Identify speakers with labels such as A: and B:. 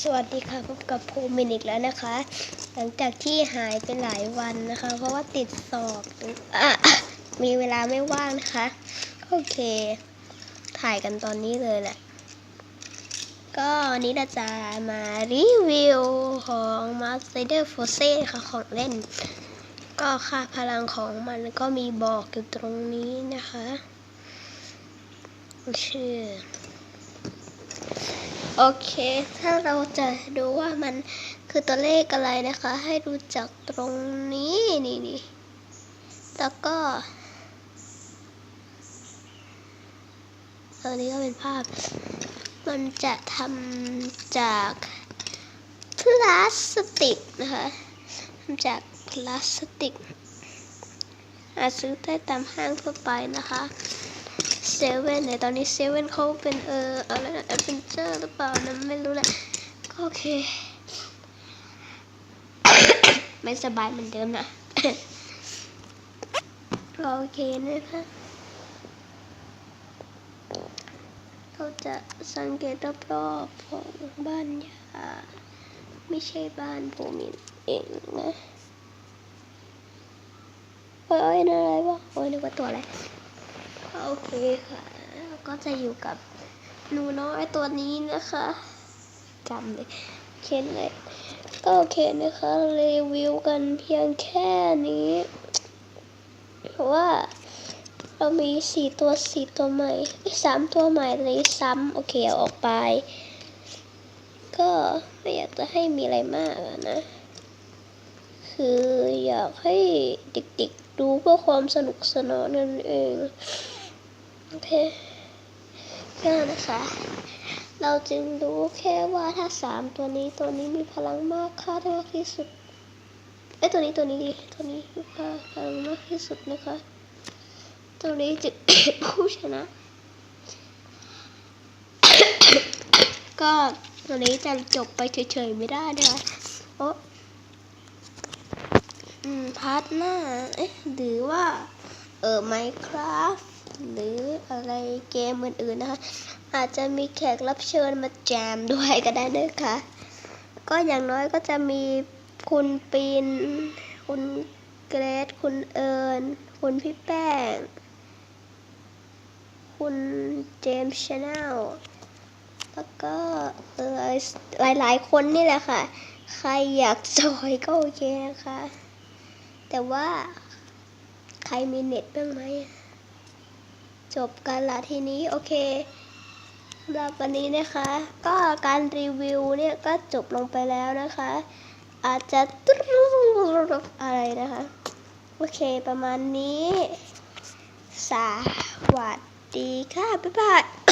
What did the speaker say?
A: สวัสดีค่ะพบกับภูมินอีกแล้วนะคะ หลังจากที่หายไปหลายวันนะคะ เพราะว่าติดสอบอมีเวลาไม่ว่างนะคะ โอเค ถ่ายกันตอนนี้เลยแหละ ก็วันนี้เราจะมารีวิวของ Master f o r c e ค่ะของเล่น ก็ค่าพลังของมันก็มีบอกอยู่ตรงนี้นะคะชื่อ โอเค ถ้าเราจะดูว่ามันคือตัวเลขอะไรนะคะ ให้ดูจากตรงนี้นี่นี่แล้วก็อันนี้ก็เป็นภาพ มันจะทำจากพลาสติกนะคะทำจากพลาสติกหาจซื้อได้ตามห้างทั่วไปนะคะ เซเว่นในตอนนี้เซเว่นเขาเป็นเอออะไรนะแอดเวนเจอร์หรือเปล่านะไม่รู้แหละก็โอเค ไม่สบายเหมือนเดิมนะโอเคนะคะเราจะสังเกตรอบๆของบ้านยาไม่ใช่บ้านผมเองนะโอ้ยอะไรวะโอ้ยนึกว่าตัวอะไร เคค่ะ ก็จะอยู่กับหนูน้อยตัวนี้นะคะจำเลยเขียนเลย ก็โอเคนะคะรีวิวกันเพียงแค่นี้ เพราะว่าเรามีสี่ตัวสี่ตัวใหม่สามตัวใหม่เลยซ้ำโอเคเอาออกไป ก็ไม่อยากจะให้มีอะไรมากนะ คืออยากให้เด็กๆดูเพื่อความสนุกสนานนั่นเอง โอเคก็นะคะ เราจึงรู้แค่ว่าถ้าสามตัวนี้ตัวนี้มีพลังมากค่ามากที่สุดไอตัวนี้ตัวนี้ดีตัวนี้มีพลังมากที่สุดนะคะ ตัวนี้จะผู้ชนะ ก็ตัวนี้จะจบไปเฉยๆไม่ได้นะคะโอ้พาร์ทหน้า เอ๊ะ หรือว่า เออ Minecraft หรือ อะไรเกมอื่นๆนะคะ อาจจะมีแขกรับเชิญมาแจมด้วยก็ได้นะคะ ก็อย่างน้อยก็จะมีคุณปีน คุณเกรซคุณเอิญคุณพี่แป้ง คุณเจมส์ชาแนลแล้วก็เออหลายๆคนนี่แหละค่ะ ใครอยากจอยก็โอเคนะคะ แต่ว่าใครมีเน็ตบ้างไหม จบกันละทีนี้โอเคสำหรับวันนี้นะคะ ก็การรีวิวเนี่ยก็จบลงไปแล้วนะคะ อาจจะอะไรนะคะ โอเคประมาณนี้ สวัสดีค่ะ บ๊ายบาย